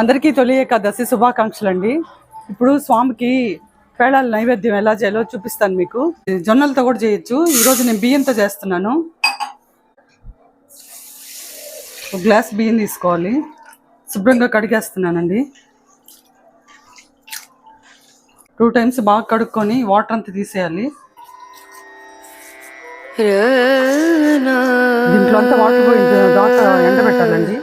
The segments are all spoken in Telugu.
అందరికీ తొలి ఏకాదశి శుభాకాంక్షలు అండి ఇప్పుడు స్వామికి పేళాల నైవేద్యం ఎలా చేయాలో చూపిస్తాను మీకు. జొన్నలతో కూడా చేయొచ్చు. ఈరోజు నేను బియ్యంతో చేస్తున్నాను. ఒక గ్లాస్ బియ్యం తీసుకోవాలి. శుభ్రంగా కడిగేస్తున్నానండి. టూ టైమ్స్ బాగా కడుక్కొని వాటర్ అంతా తీసేయాలి. దీంట్లో అంతా వాటర్ దాకా ఎండబెట్టాలండి.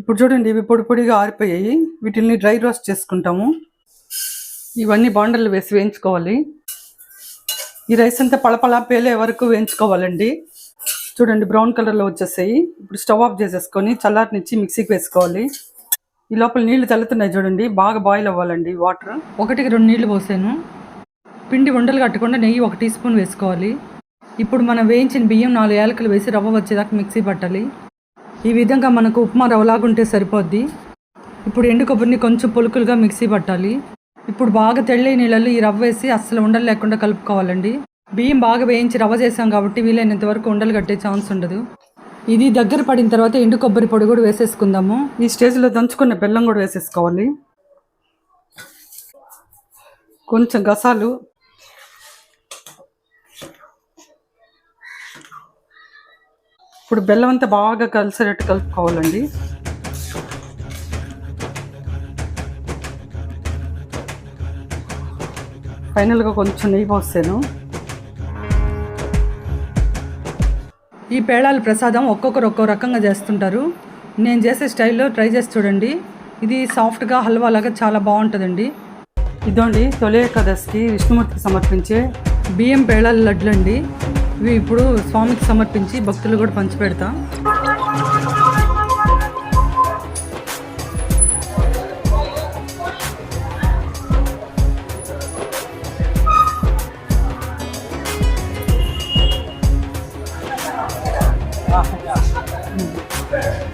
ఇప్పుడు చూడండి ఇవి పొడి పొడిగా ఆరిపోయాయి. వీటిని డ్రై రోస్ట్ చేసుకుంటాము. ఇవన్నీ బాండలు వేసి వేయించుకోవాలి. ఈ రైస్ అంతా పళపళ పేలే వరకు వేయించుకోవాలండి. చూడండి బ్రౌన్ కలర్లో వచ్చేసాయి. ఇప్పుడు స్టవ్ ఆఫ్ చేసేసుకొని చల్లారినిచ్చి మిక్సీకి వేసుకోవాలి. ఈ లోపల నీళ్ళు చల్లుతున్నాయి చూడండి బాగా బాయిల్ అవ్వాలండి వాటర్ ఒకటికి రెండు నీళ్ళు పోసాను. పిండి ఉండలు కట్టకుండా నెయ్యి ఒక టీ స్పూన్ వేసుకోవాలి. ఇప్పుడు మనం వేయించిన బియ్యం నాలుగు ఏలకలు వేసి రవ్వ వచ్చేదాకా మిక్సీ పట్టాలి. ఈ విధంగా మనకు ఉప్మా రవ్వలాగుంటే సరిపోద్ది. ఇప్పుడు ఎండు కొబ్బరిని కొంచెం పొలుకులుగా మిక్సీ పట్టాలి. ఇప్పుడు బాగా తెల్ల నీళ్ళలో ఈ రవ్వ వేసి అస్సలు ఉండలు లేకుండా కలుపుకోవాలండి. బియ్యం బాగా వేయించి రవ్వ చేసాం కాబట్టి వీలైనంత వరకు ఉండలు కట్టే ఛాన్స్ ఉండదు. ఇది దగ్గర పడిన తర్వాత ఎండు కొబ్బరి పొడి కూడా వేసేసుకుందాము. ఈ స్టేజ్లో దంచుకున్న బెల్లం కూడా వేసేసుకోవాలి. కొంచెం గసాలు. ఇప్పుడు బెల్లం అంతా బాగా కలిసేటట్టు కలుపుకోవాలండి. ఫైనల్గా కొంచెం నెయ్యి పోస్తాను. ఈ పేళాల ప్రసాదం ఒక్కొక్కరు ఒక్కో రకంగా చేస్తుంటారు. నేను చేసే స్టైల్లో ట్రై చేసి చూడండి. ఇది సాఫ్ట్గా హల్వా లాగా చాలా బాగుంటుందండి. ఇదండి తొలి ఏకాదశికి విష్ణుమూర్తికి సమర్పించే బియ్యం పేళాల లడ్లు అండి ఇవి ఇప్పుడు స్వామికి సమర్పించి భక్తులు కూడా పంచిపెడతా back.